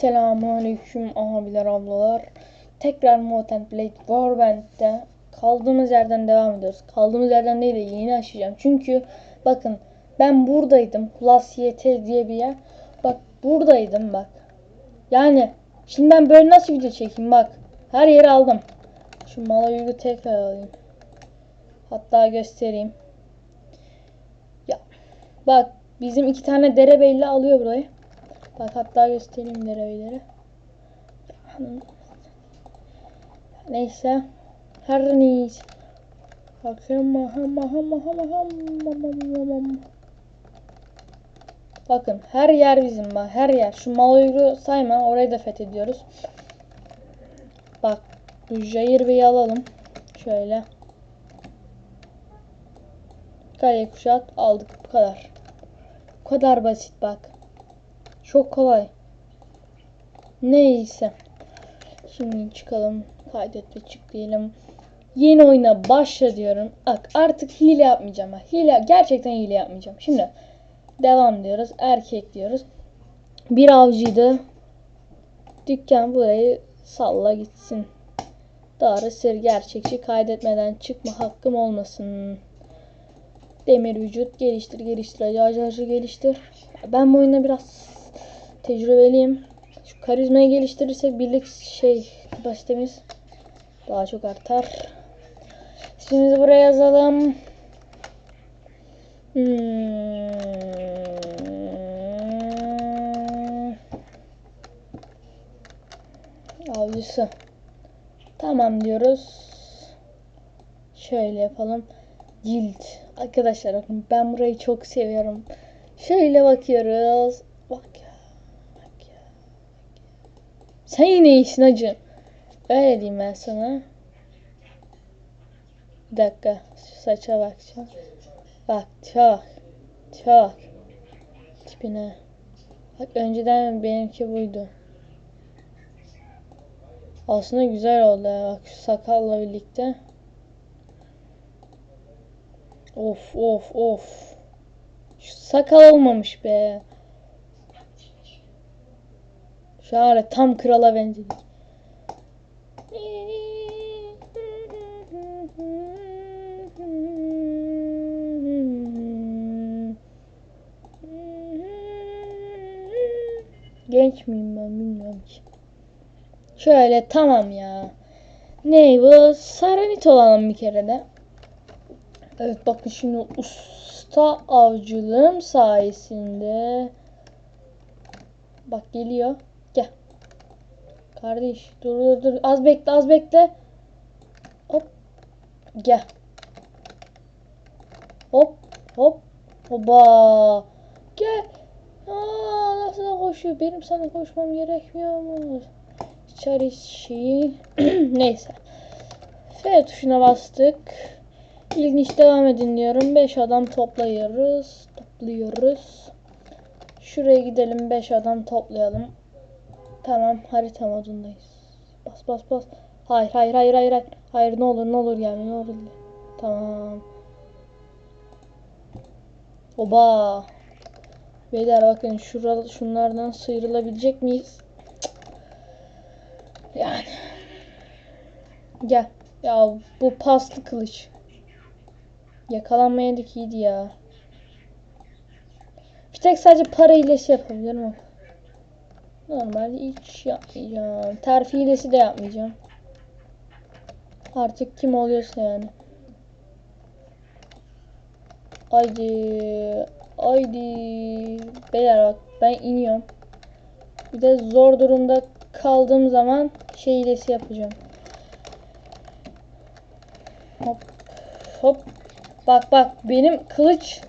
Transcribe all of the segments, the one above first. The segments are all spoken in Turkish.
Selamünaleyküm abiler ablalar. Tekrar Mutant Blade Warband'de kaldığımız yerden devam ediyoruz. Kaldığımız yerden değil de yeni açacağım. Çünkü bakın ben buradaydım. Plus diye bir yer. Bak buradaydım bak. Yani şimdi ben böyle nasıl video çekeyim bak. Her yeri aldım. Şu Malayug'u tekrar alayım. Hatta göstereyim. Ya bak bizim iki tane derebeyli alıyor burayı. Bak hatta göstereyim derebeyleri. Neyse. Her neyse. Bakın her yer bizim bak her yer. Şu Malayug'u sayma orayı da fethediyoruz. Bak bu Jair Bey'i alalım. Şöyle. Kale kuşat aldık bu kadar. Bu kadar basit bak. Çok kolay. Neyse. Şimdi çıkalım. Kaydet ve çık diyelim. Yeni oyuna başla diyorum. Bak artık hile yapmayacağım. Hile gerçekten hile yapmayacağım. Şimdi devam diyoruz. Erkek diyoruz. Bir avcıydı. Dükkan burayı salla gitsin. Doğru sır gerçekçi kaydetmeden çıkma hakkım olmasın. Demir vücut geliştir geliştir acayacı geliştir. Ben bu oyunda biraz tecrübeliyim. Şu karizmayı geliştirirsek birlik şey kapasitemiz daha çok artar. İsmimizi buraya yazalım. Hmm. Avcısı. Tamam diyoruz. Şöyle yapalım. Cilt. Arkadaşlar bakın ben burayı çok seviyorum. Şöyle bakıyoruz. Bak. Sen yine iyisin hacı. Öyle diyeyim ben sana. Bir dakika. Şu saça. Bak tipe bak. Tipe bak. Tipine. Bak önceden benimki buydu. Aslında güzel oldu ya. Bak şu sakalla birlikte. Of of of. Şu sakal olmamış be. Şu an tam krala benzedik. Genç miyim ben bilmiyorum ki. Şöyle tamam ya. Ne bu? Saranit olalım bir kere de. Evet bakın şimdi usta avcılığım sayesinde. Bak geliyor. Kardeş dur dur dur. Az bekle az bekle. Hop. Gel. Hop hop. Hoba. Gel. Aa, nasıl koşuyor? Benim sana koşmam gerekmiyor mu? İçeri şeyi. Neyse. F tuşuna bastık. İlginç devam edin diyorum. 5 adam toplayıyoruz. Topluyoruz. Şuraya gidelim 5 adam toplayalım. Tamam harita modundayız. Bas bas bas. Hayır hayır hayır hayır hayır. Hayır ne olur ne olur gelme ne olur. Tamam. Oba. Beyler bakın şurada şunlardan sıyrılabilecek miyiz? Yani. Gel. Ya bu paslı kılıç. Yakalanmayadık iyiydi ya. Bir tek sadece para hilesi yapabilirim ama. Normal hiç yapmayacağım. Terfi de yapmayacağım. Artık kim oluyorsa yani. Haydi. Haydi. Beyler bak ben iniyorum. Bir de zor durumda kaldığım zaman şey yapacağım. Hop. Hop. Bak bak benim kılıç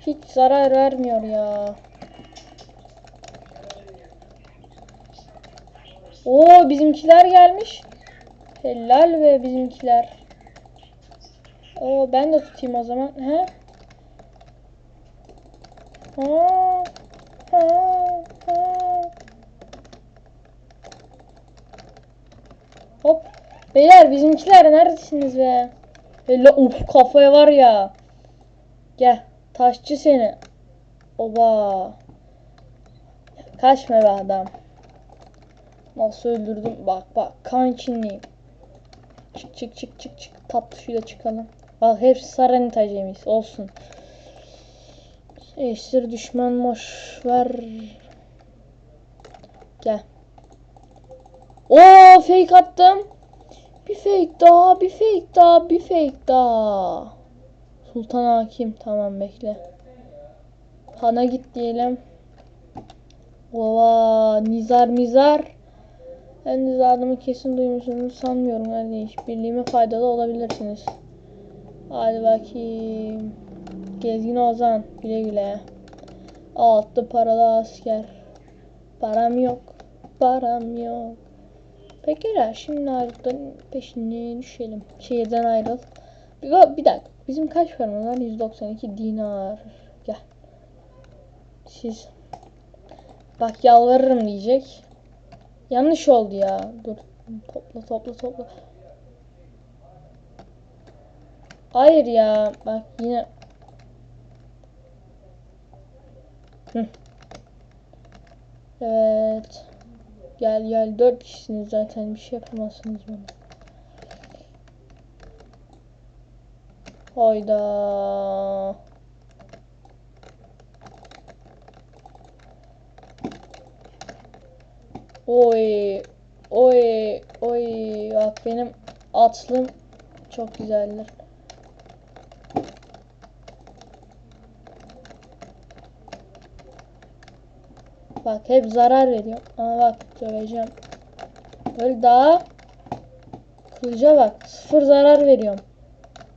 hiç zarar vermiyor ya. Oo bizimkiler gelmiş. Helal ve bizimkiler. Oo ben de tutayım o zaman. He? Ha, ha, ha. Hop. Beyler bizimkiler neredesiniz be? Hele uf kafaya var ya. Gel. Taşçı seni. Oba. Kaçma be adam. Nasıl öldürdüm? Bak bak kan içindeyim. Çık çık çık çık çık. Tatlı şuyla çıkalım. Bak hepsi Saranit acemiyiz. Olsun. Eştir düşman boş ver. Gel. Oo fake attım. Bir fake daha, bir fake daha, bir fake daha. Sultan Hakim. Tamam bekle. Hana git diyelim. Ova nizar mizar. Ben nizarımı kesin duymuşsunuz sanmıyorum kardeş. Birliğime faydalı olabilirsiniz. Hadi bakayım. Gezgin Ozan güle güle. Altı paralı asker. Param yok. Param yok. Peki ya şimdi ayrılıkların peşine düşelim. Şehirden ayrıl. Bir, bir dakika. Bizim kaç paramız var? 192 dinar. Gel. Siz. Bak yalvarırım diyecek. Yanlış oldu ya. Dur. Topla topla topla. Hayır ya. Bak yine. Hı. Evet. Gel gel. Dört kişisiniz zaten. Bir şey yapamazsınız bana. Hayda. Oy. Oy. Oy. Bak benim atlım çok güzeldir. Bak hep zarar veriyor. Ama bak söyleyeceğim. Böyle daha kılıca bak. Sıfır zarar veriyorum.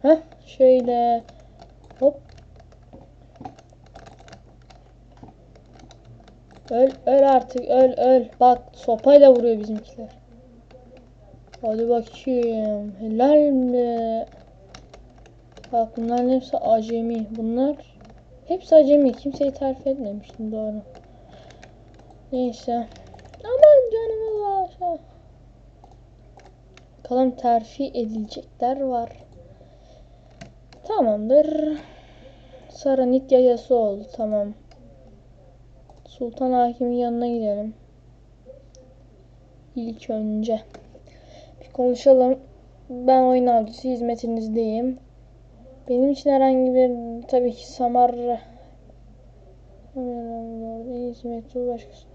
Heh şöyle hop. Öl öl artık öl öl. Bak sopayla vuruyor bizimkiler. Hadi bakayım. Helal mi? Bak bunların hepsi acemi. Bunlar hepsi acemi. Kimseyi terfi etmemiştim doğru. Neyse. Aman canıma başa. Bakalım terfi edilecekler var. Tamamdır. Saranit yayası oldu. Tamam. Sultan Hakim'in yanına gidelim. İlk önce. Bir konuşalım. Ben oyun avcısı hizmetinizdeyim. Benim için herhangi bir tabii ki Samar hizmeti başkası.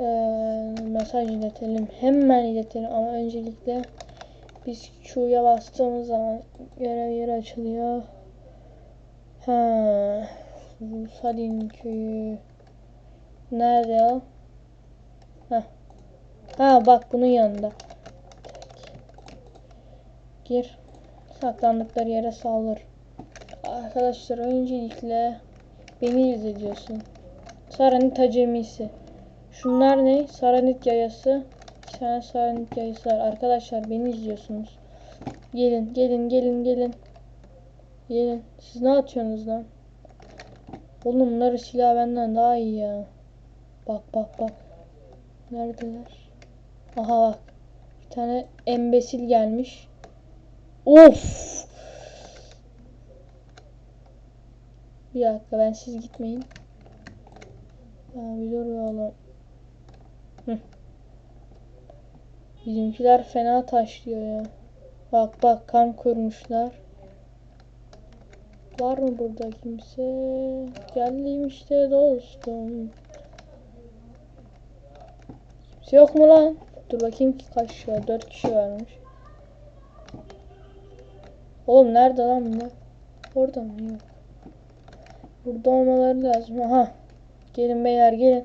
Ee, mesaj iletelim. Hemen iletelim ama öncelikle biz Q'ya bastığımız zaman görev yeri açılıyor. Ha, Sadin köyü. Nerede o? Ha. Bak bunun yanında. Gir. Saklandıkları yere saldır. Arkadaşlar öncelikle beni izleyeceksin. Saranit acemisi. Şunlar ne? Saranit yayası. İki tane saranit yayası var. Arkadaşlar beni izliyorsunuz. Gelin gelin gelin gelin. Gelin. Siz ne atıyorsunuz lan? Oğlum bunları silah benden daha iyi ya. Bak bak bak. Neredeler? Aha bak. Bir tane embesil gelmiş. Of. Bir dakika ben siz gitmeyin. Abi dur oğlum. Bizimkiler fena taşlıyor ya. Bak bak kamp kurmuşlar. Var mı burada kimse? Geldim işte dostum. Kimse yok mu lan? Dur bakayım ki kaç kişi var? 4 kişi varmış. Oğlum nerede lan bunlar? Orada mı? Yok. Burada olmaları lazım. Aha. Gelin beyler gelin.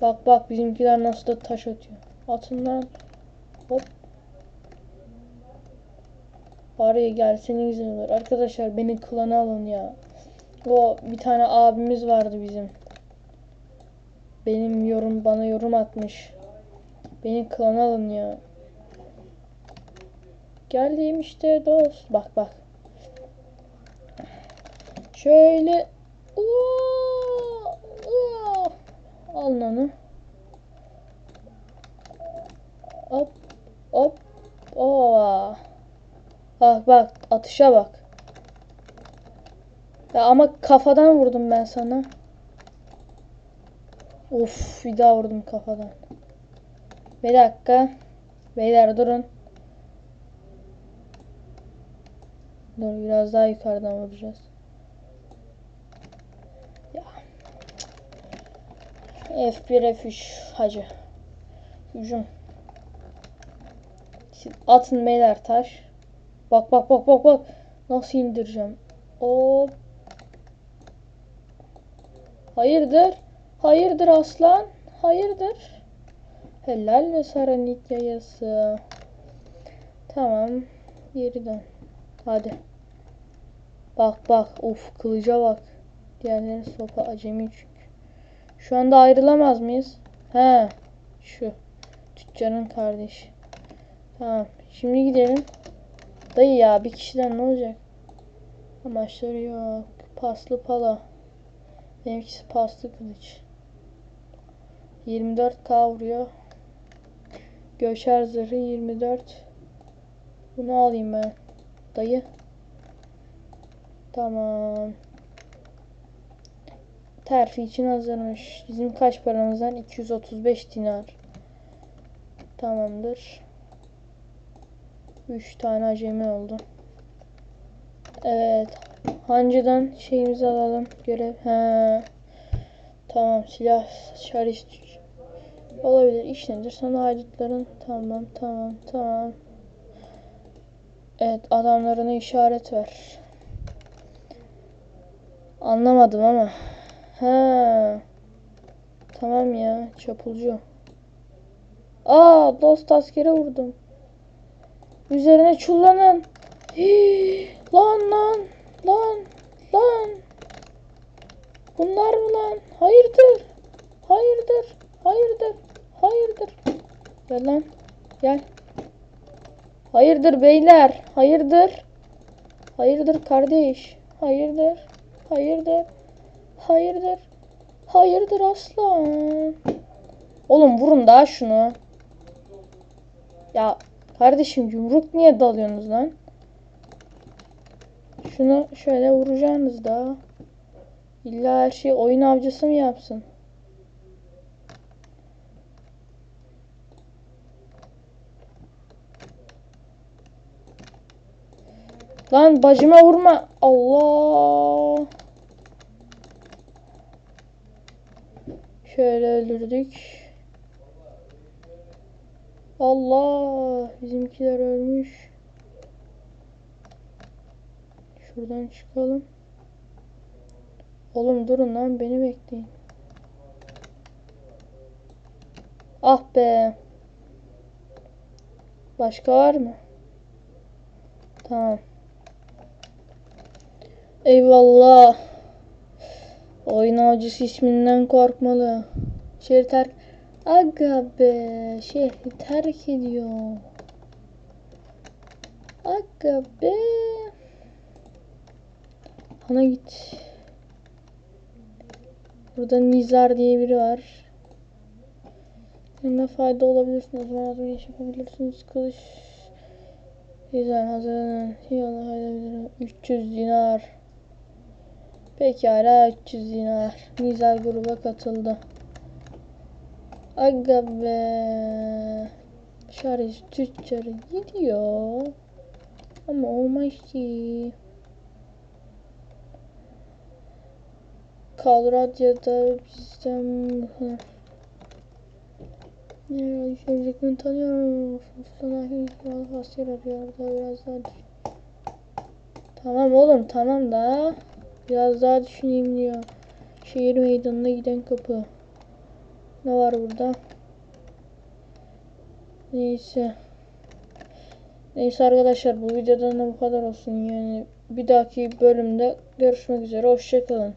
Bak bak bizimkiler nasıl da taş atıyor. Atın lan. Hop. Araya gelseniz olur. Arkadaşlar beni klana alın ya. O bir tane abimiz vardı bizim. Benim yorum bana yorum atmış. Beni klana alın ya. Geldim işte dost. Bak bak. Şöyle. Oo, oo. Alın onu. Hop hop. Ova. Bak bak atışa bak. Ya ama kafadan vurdum ben sana. Of bir daha vurdum kafadan. Bir dakika. Beyler durun. Dur biraz daha yukarıdan vuracağız. Ya. F1 F3 hacı. Hücum. Siz Atın beyler taş. Bak bak bak bak bak. Nasıl indireceğim. Hop. Hayırdır? Hayırdır aslan? Hayırdır? Helal ve Saranit yayası. Tamam. Geri dön. Hadi. Bak bak. Uf kılıca bak. Diğerleri sopa acemi çünkü. Şu anda ayrılamaz mıyız? He. Şu. Tüccarın kardeşi. Tamam. Şimdi gidelim. Dayı ya bir kişiden ne olacak? Amaçları yok. Paslı pala. Benimkisi paslı kılıç. 24k vuruyor. Göçer zırhı 24. Bunu alayım ben. Dayı. Tamam. Terfi için hazırmış. Bizim kaç paramızdan? 235 dinar. Tamamdır. 3 tane acemi oldu. Evet. Hancı'dan şeyimizi alalım. Görev. He. Tamam. Silah şarj olabilir. İş nedir? Sana haydutların. Tamam. Tamam. Tamam. Evet. Adamlarına işaret ver. Anlamadım ama. He. Tamam ya. Çapulcu. Aa, dost askere vurdum. Üzerine çullanın. Lan lan lan lan. Bunlar mı lan? Hayırdır? Hayırdır? Hayırdır? Hayırdır? Gel lan. Gel. Hayırdır beyler? Hayırdır? Hayırdır kardeş? Hayırdır? Hayırdır? Hayırdır? Hayırdır aslan? Oğlum vurun daha şunu. Ya kardeşim yumruk niye dalıyorsunuz lan? Şunu şöyle vuracaksınız da. İlla her şey oyun avcısı mı yapsın? Lan bacıma vurma. Allah. Şöyle öldürdük. Allah. Bizimkiler ölmüş. Şuradan çıkalım. Oğlum durun lan beni bekleyin. Ah be. Başka var mı? Tamam. Eyvallah. Oyun avcısı isminden korkmalı. Şehri terk... Aga be. Şehri terk ediyor. Aga be. Hana git. Burada Nizar diye biri var. Benimle fayda olabilirsiniz. Bir iş yapabilirsiniz. Kılıç. Güzel hazırlanın. Yola hayırlı 300 dinar. Pekala 300 dinar. Nizar gruba katıldı. Aga be. Şarj tüccarı gidiyor. Ama olmaz ki. Kalradya'da bizden ne Şöyle tanıyorum. Sana hiç asker arıyor biraz daha düşün. Tamam oğlum tamam da biraz daha düşüneyim diyor. Şehir meydanına giden kapı. Ne var burada? Neyse. Neyse arkadaşlar bu videodan da bu kadar olsun yani. Bir dahaki bölümde görüşmek üzere. Hoşçakalın.